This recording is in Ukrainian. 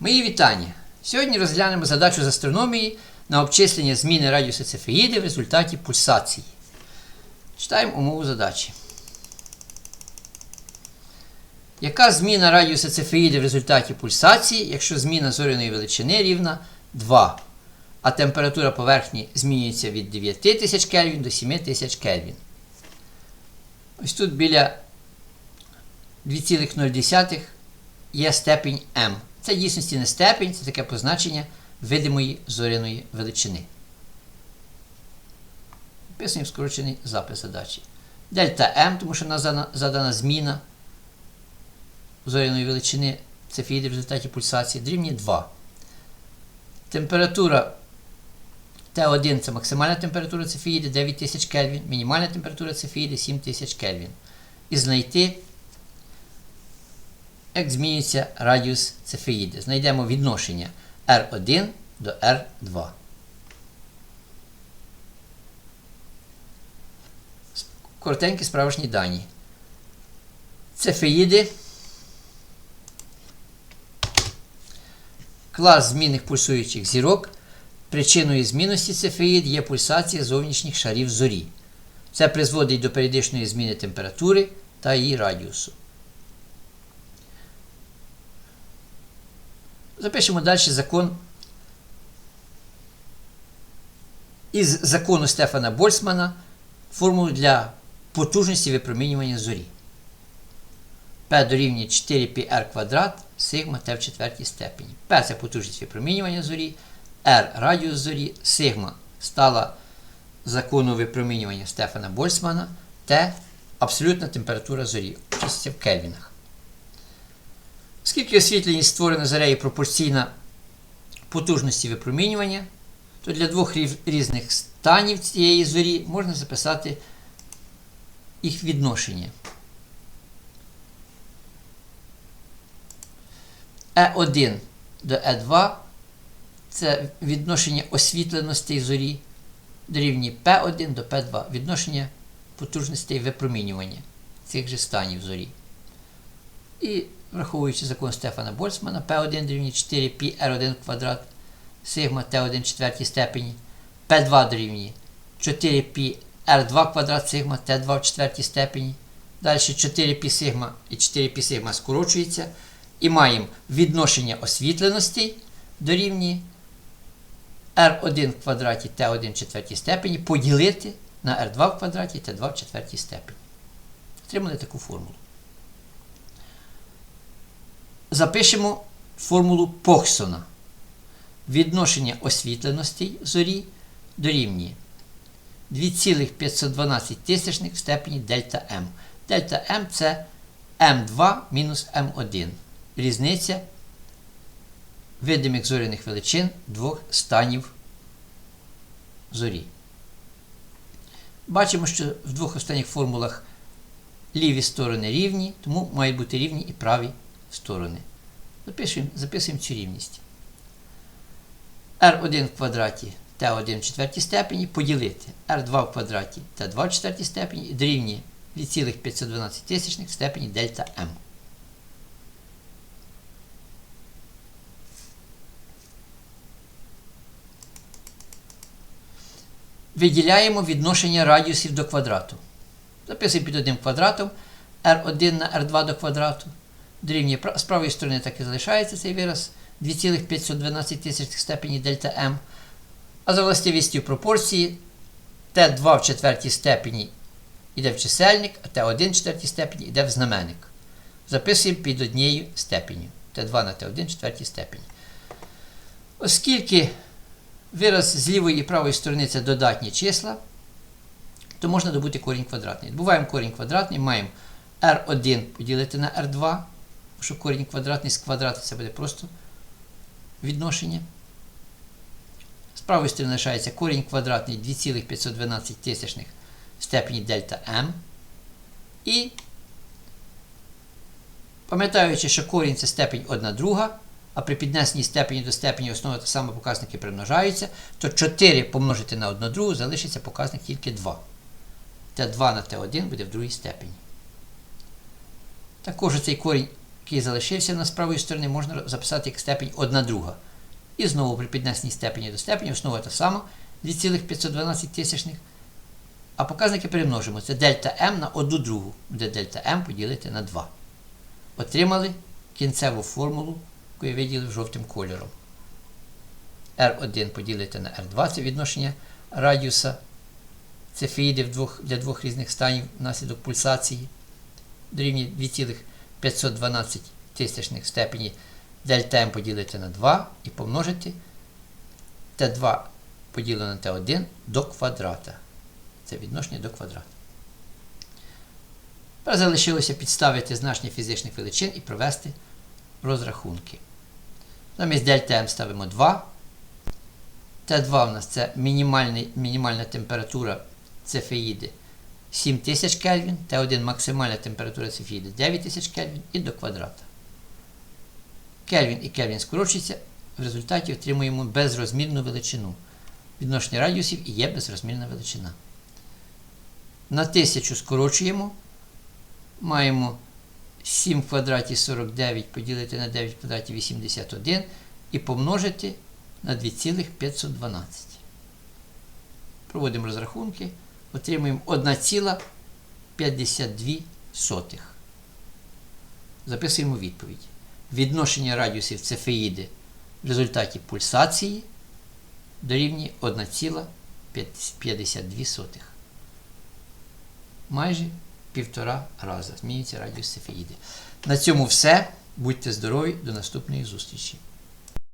Мої вітання! Сьогодні розглянемо задачу з астрономії на обчислення зміни радіусу цефеїди в результаті пульсації. Читаємо умову задачі. Яка зміна радіуса цефеїди в результаті пульсації, якщо зміна зоряної величини рівна 2, а температура поверхні змінюється від 9000 Кельвін до 7000 Кельвін? Ось тут біля 2,0 є степінь m. Це дійсності не степінь, це таке позначення видимої зоряної величини. Вписуємо скорочений запис задачі. Дельта m, тому що нас задана, зміна зоряної величини цефеїди в результаті пульсації дорівнює 2. Температура Т1 це максимальна температура цефеїди 9000 Кельвін, мінімальна температура цефеїди 7000 Кельвін. І знайти як змінюється радіус цефеїди. Знайдемо відношення R1 до R2. Коротенькі справжні дані. Цефеїди. Клас змінних пульсуючих зірок. Причиною змінності цефеїд є пульсація зовнішніх шарів зорі. Це призводить до періодичної зміни температури та її радіусу. Запишемо далі закон із закону Стефана Больцмана формулу для потужності випромінювання зорі. P дорівнює 4πr квадрат сигма Т в четвертій степені. P це потужність випромінювання зорі, R радіус зорі, сигма стала закону випромінювання Стефана Больцмана, Т абсолютна температура зорі, чиститься в кельвінах. Оскільки освітленість створена зорею пропорційна потужності випромінювання, то для двох різних станів цієї зорі можна записати їх відношення. Е1 до Е2 це відношення освітленостей зорі дорівнює П1 до П2, відношення потужностей випромінювання цих же станів зорі. І враховуючи закон Стефана Больцмана, P1 дорівнює 4π R1 квадрат сигма Т1 четвертій степені, P2 дорівнює 4π R2 квадрат сигма Т2 в четвертій степені. Далі 4π сигма і 4π сигма скорочується. І маємо відношення освітленостей дорівнює R1 в квадраті Т1 в четвертій степені поділити на R2 в квадраті Т2 в четвертій степені. Отримали таку формулу. Запишемо формулу Поксона. Відношення освітленостей зорі дорівнює 2,512 тисячних в степені дельта М. Дельта М це М2 мінус М1. Різниця видимих зоряних величин двох станів зорі. Бачимо, що в двох останніх формулах ліві сторони рівні, тому мають бути рівні і праві сторони. Записуємо, записуємо цю рівність. R1 в квадраті Т1 в четвертій степені поділити R2 в квадраті Т2 в четвертій степені дорівнює 2,512 тисячних в степені дельта М. Виділяємо відношення радіусів до квадрату. Записуємо під одним квадратом R1 на R2 до квадрату. Дорівнює з правої сторони так і залишається цей вираз 2,512 тисяч степені дельта М. А за властивістю пропорції Т2 в четвертій степені йде в чисельник, а Т1 в четвертій степені йде в знаменник. Записуємо під однією степеню. Т2 на Т1 в четвертій степені. Оскільки вираз з лівої і правої сторони це додатні числа, то можна добути корінь квадратний. Добуваємо корінь квадратний, маємо R1 поділити на R2, що корінь квадратний з квадрата це буде просто відношення. З правої сторони лишається корінь квадратний 2,512 тисячних степені дельта М. І, пам'ятаючи, що корінь це степень 1 друга, а при піднесенні степені до степені основи та саме показники примножаються, то 4 помножити на 1 другу залишиться показник тільки 2. Т2 на Т1 буде в другій степені. Також цей корінь який залишився на з правої сторони, можна записати як степень 1 друга. І знову при піднесенні степені до степені основа та сама 2,512 тисячних. А показники перемножимо. Це дельта М на 1 другу, буде дельта М поділити на 2. Отримали кінцеву формулу, яку я виділив жовтим кольором. R1 поділити на R2 це відношення радіуса цефеїди в двох, для двох різних станів внаслідок пульсації. Дорівнює 2,512 тисячних степені дельта М поділити на 2 і помножити Т2 поділено на Т1 до квадрата. Це відношення до квадрата. Тепер залишилося підставити значення фізичних величин і провести розрахунки. Замість дельта М ставимо 2. Т2 у нас це мінімальна температура цефеїди 7000 Кельвін, Т1 максимальна температура цефеїди 9000 Кельвін і до квадрата. Кельвін і Кельвін скорочуються, в результаті отримуємо безрозмірну величину. Відношення радіусів і є безрозмірна величина. На 1000 скорочуємо. Маємо 7 в квадраті 49 поділити на 9 в квадраті 81 і помножити на 2,512. Проводимо розрахунки. Отримуємо 1,52. Записуємо відповідь. Відношення радіусів цефеїди в результаті пульсації дорівнює 1,52. Майже півтора рази змінюється радіус цефеїди. На цьому все. Будьте здорові, до наступної зустрічі!